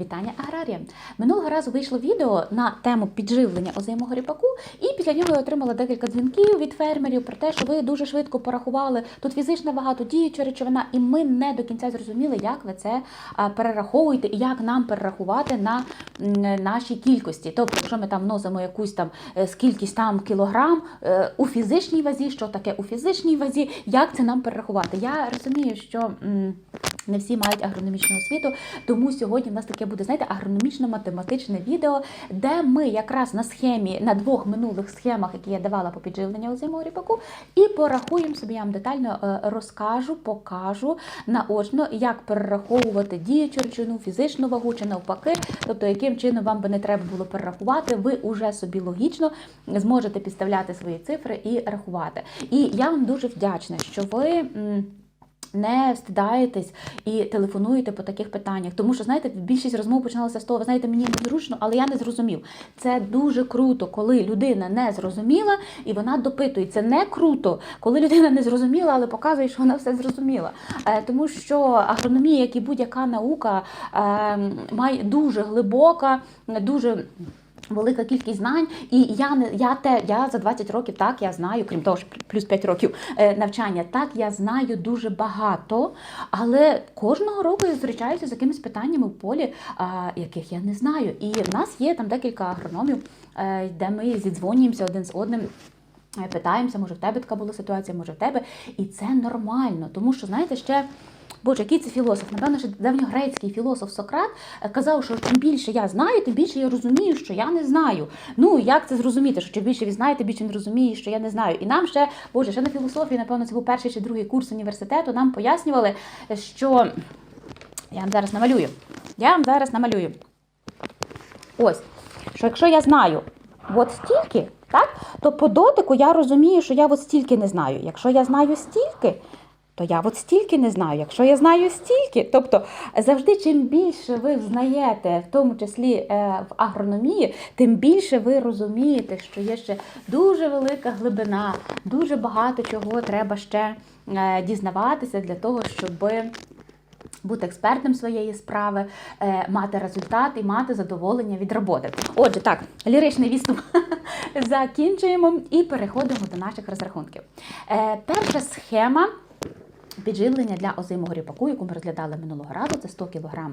Вітання аграріям! Минулого разу вийшло відео на тему підживлення озимого ріпаку, і після нього я отримала декілька дзвінків від фермерів про те, що ви дуже швидко порахували. Тут фізична вага, тут діюча речовина, і ми не до кінця зрозуміли, як ви це перераховуєте і як нам перерахувати на нашій кількості. Тобто, якщо ми там вносимо якусь там е, скількись там кілограм е, у фізичній вазі, що таке у фізичній вазі, як це нам перерахувати? Я розумію, що. Не всі мають агрономічну освіту, тому сьогодні в нас таке буде, знаєте, агрономічно-математичне відео, де ми якраз на схемі, на двох минулих схемах, які я давала по підживленню озимого ріпаку, і порахуємо собі, я вам детально е, розкажу, покажу наочно, як перераховувати діючу речовину, фізичну вагу чи навпаки, тобто яким чином вам би не треба було перерахувати, ви уже собі логічно зможете підставляти свої цифри і рахувати. І я вам дуже вдячна, що ви. Не встидаєтесь і телефонуєте по таких питаннях. Тому що, знаєте, більшість розмов починалася з того, знаєте, мені незручно, але я не зрозумів. Це дуже круто, коли людина не зрозуміла і вона допитує. Це не круто, коли людина не зрозуміла, але показує, що вона все зрозуміла. Е, тому що агрономія, як і будь-яка наука, е, має дуже глибока, дуже. Велика кількість знань, і я не я те, я за 20 років так я знаю, крім того, що плюс 5 років е, навчання, так я знаю дуже багато, але кожного року я зустрічаюся з якимись питаннями в полі, а, яких я не знаю. І в нас є там декілька агрономів, е, де ми зідзвонюємося один з одним. е, Питаємося, може в тебе така була ситуація, може в тебе, і це нормально, тому що знаєте ще. Боже, який це філософ? Напевно, що давньогрецький філософ Сократ е, казав, що чим більше я знаю, тим більше я розумію, що я не знаю. Ну як це зрозуміти? Що чим більше ви знаєте, більше не розумієш, що я не знаю. І нам ще, Боже, ще на філософії, напевно, це був перший чи другий курс університету. Нам пояснювали, що я вам зараз намалюю. Я вам зараз намалюю. Ось, що якщо я знаю от стільки, так, то по дотику я розумію, що я от стільки не знаю. Якщо я знаю стільки, то я от стільки не знаю. Якщо я знаю стільки, тобто завжди чим більше ви знаєте, в тому числі е, в агрономії, тим більше ви розумієте, що є ще дуже велика глибина, дуже багато чого треба ще е, дізнаватися для того, щоби бути експертом своєї справи, е, мати результат і мати задоволення від роботи. Отже, так, ліричний відступ закінчуємо і переходимо до наших розрахунків. Перша схема. Підживлення для озимого ріпаку, яку ми розглядали минулого разу, це 100 кг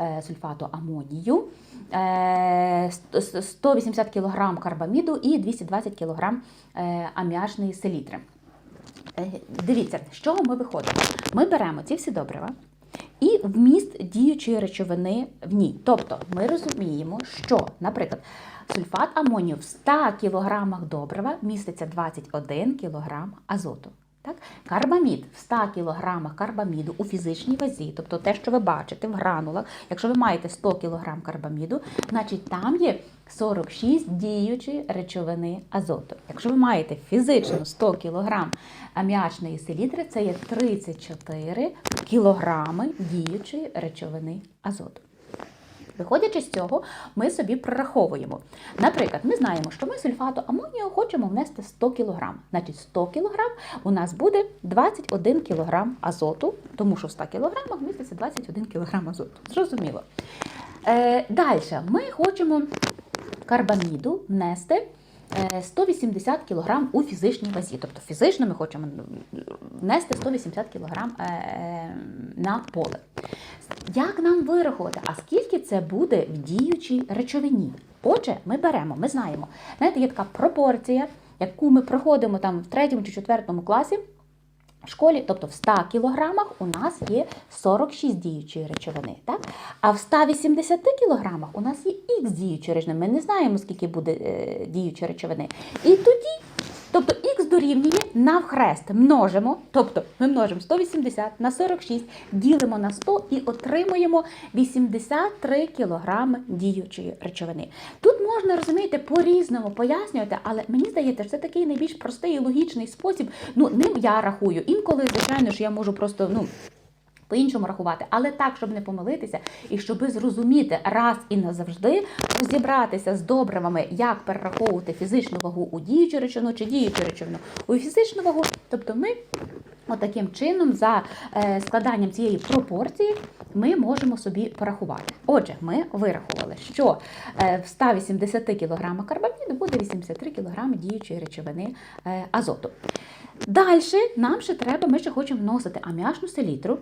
е, сульфату амонію, е, 100 180 кг карбаміду і 220 кг е, аміачної селітри. Е, Дивіться, з чого ми виходимо? Ми беремо ці всі добрива і вміст діючої речовини в ній. Тобто ми розуміємо, що, наприклад, сульфат амонію в 100 кг добрива міститься 21 кг азоту. Так? Карбамід в 100 кг карбаміду у фізичній вазі, тобто те, що ви бачите в гранулах, якщо ви маєте 100 кг карбаміду, значить там є 46 діючої речовини азоту. Якщо ви маєте фізично 100 кг аміачної селітри, це є 34 кг діючої речовини азоту. Виходячи з цього, ми собі прораховуємо. Наприклад, ми знаємо, що ми сульфату амонію хочемо внести 100 кг. Значить, 100 кг у нас буде 21 кг азоту, тому що в 100 кг міститься 21 кг азоту. Зрозуміло. Е, Далі ми хочемо карбаміду внести. Е, 180 кг у фізичній вазі. Тобто фізично ми хочемо внести 180 кг е, на поле. Як нам вирахувати, а скільки це буде в діючій речовині? Отже, ми беремо, ми знаємо. Знаєте, є така пропорція, яку ми проходимо там в третьому чи четвертому класі. Школі, тобто в 100 кілограмах у нас є 46 діючої речовини, так? А в 180 кілограмах у нас є х діючої речовини. Ми не знаємо, скільки буде е, діючої речовини. І тоді, навхрест множимо, тобто ми множимо 180 на 46, ділимо на 100 і отримуємо 83 кілограми діючої речовини. Тут можна, розумієте, по-різному пояснювати, але мені здається, що це такий найбільш простий і логічний спосіб. Ну, ним я рахую. Інколи, звичайно ж, я можу просто, ну. По-іншому рахувати, але так, щоб не помилитися, і щоб зрозуміти раз і назавжди, розібратися з добривами, як перераховувати фізичну вагу у діючу речовину чи діючу речовину у фізичну вагу. Тобто ми Отаким чином, за е, складанням цієї пропорції, ми можемо собі порахувати. Отже, ми вирахували, що е, в 180 кг карбаміду буде 83 кг діючої речовини е, азоту. Далі нам ще треба, ми ще хочемо вносити аміачну селітру.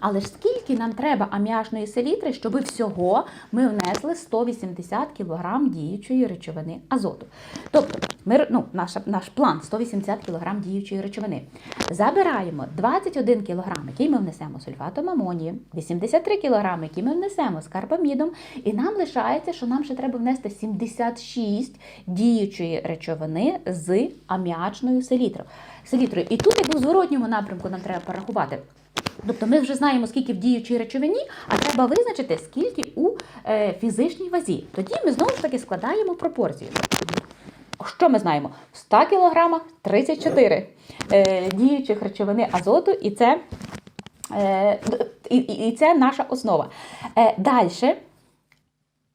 Але ж скільки нам треба аміачної селітри, щоб всього ми внесли 180 кг діючої речовини азоту. Тобто, ми, ну, наша, наш план 180 кг діючої речовини. Забираємо 21 кг, який ми внесемо сульфатом амонію, 83 кг, які ми внесемо з карбамідом, і нам лишається, що нам ще треба внести 76 діючої речовини з аміачною селітрою. селітрою. І тут, як у зворотньому напрямку, нам треба порахувати. Тобто ми вже знаємо, скільки в діючій речовині, а треба визначити, скільки у е, фізичній вазі. Тоді ми знову ж таки складаємо пропорцію. Що ми знаємо? В 100 кг 34 е, діючих речовини азоту, і це, е, і це наша основа. Е, Далі,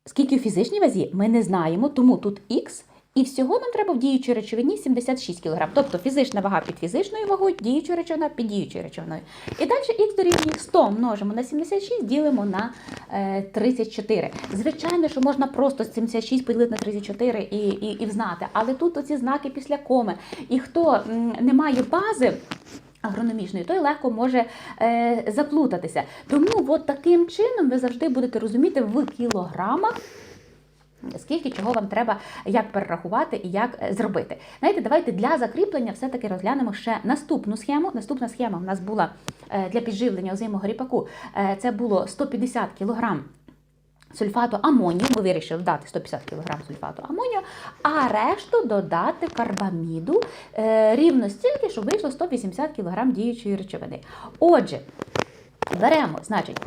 скільки у фізичній вазі, ми не знаємо, тому тут х. І всього нам треба в діючій речовині 76 кг. Тобто фізична вага під фізичною вагою, діюча речовина під діючою речовиною. І далі х дорівнює 100 множимо на 76, ділимо на е, 34. Звичайно, що можна просто 76 поділити на 34 і, і, і взнати, але тут оці знаки після коми. І хто не має бази, агрономічної, той легко може е, заплутатися. Тому от таким чином ви завжди будете розуміти в кілограмах. Скільки чого вам треба як перерахувати і як е, зробити. Знаєте, давайте для закріплення все-таки розглянемо ще наступну схему. Наступна схема в нас була е, для підживлення озимого ріпаку. Е, Це було 150 кг сульфату амонію. Ми вирішили додати 150 кг сульфату амонію, а решту додати карбаміду рівно стільки, щоб вийшло 180 кг діючої речовини. Отже, беремо, значить,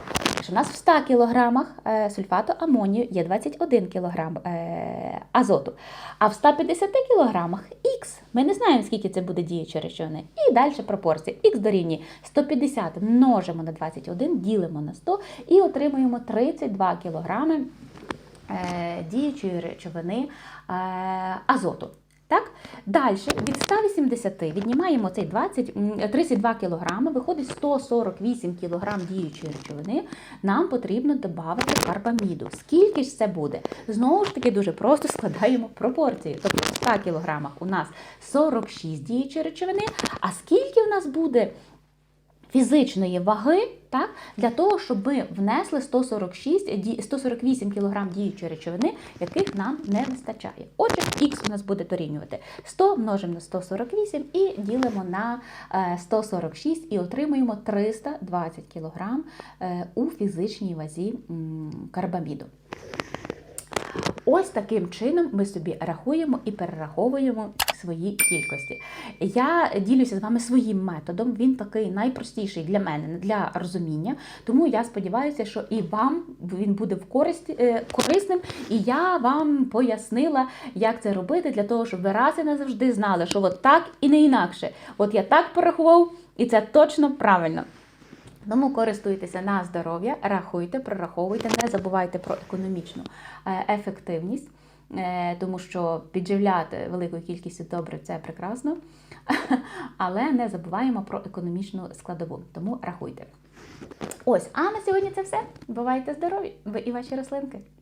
що у нас в 100 кг е, сульфату амонію є 21 кг е, азоту, а в 150 кг х. Ми не знаємо, скільки це буде діючої речовини. І далі пропорції. Х дорівнює 150 множимо на 21, ділимо на 100 і отримуємо 32 кг е, діючої речовини азоту. Так? Далі від 180 віднімаємо цей 20, 32 кг, виходить 148 кг діючої речовини. Нам потрібно додати карбаміду. Скільки ж це буде? Знову ж таки, дуже просто складаємо пропорції. Тобто в 100 кг у нас 46 діючої речовини, а скільки у нас буде фізичної ваги, так, для того, щоб ми внесли 146, ді- 148 кг діючої речовини, яких нам не вистачає. Отже, х у нас буде дорівнювати 100 множимо на 148 і ділимо на е, 146 і отримуємо 320 кг е, у фізичній вазі карбаміду. Ось таким чином ми собі рахуємо і перераховуємо свої кількості. Я ділюся з вами своїм методом. Він такий найпростіший для мене, для розуміння. Тому я сподіваюся, що і вам він буде в користь, е, корисним. І я вам пояснила, як це робити, для того, щоб ви раз і назавжди знали, що от так і не інакше. От я так порахував, і це точно правильно. Тому користуйтеся на здоров'я, рахуйте, прораховуйте, не забувайте про економічну е, ефективність, тому що підживляти великою кількістю добре це прекрасно, але не забуваємо про економічну складову. Тому рахуйте. Ось, а на сьогодні це все. Бувайте здорові! Ви і ваші рослинки.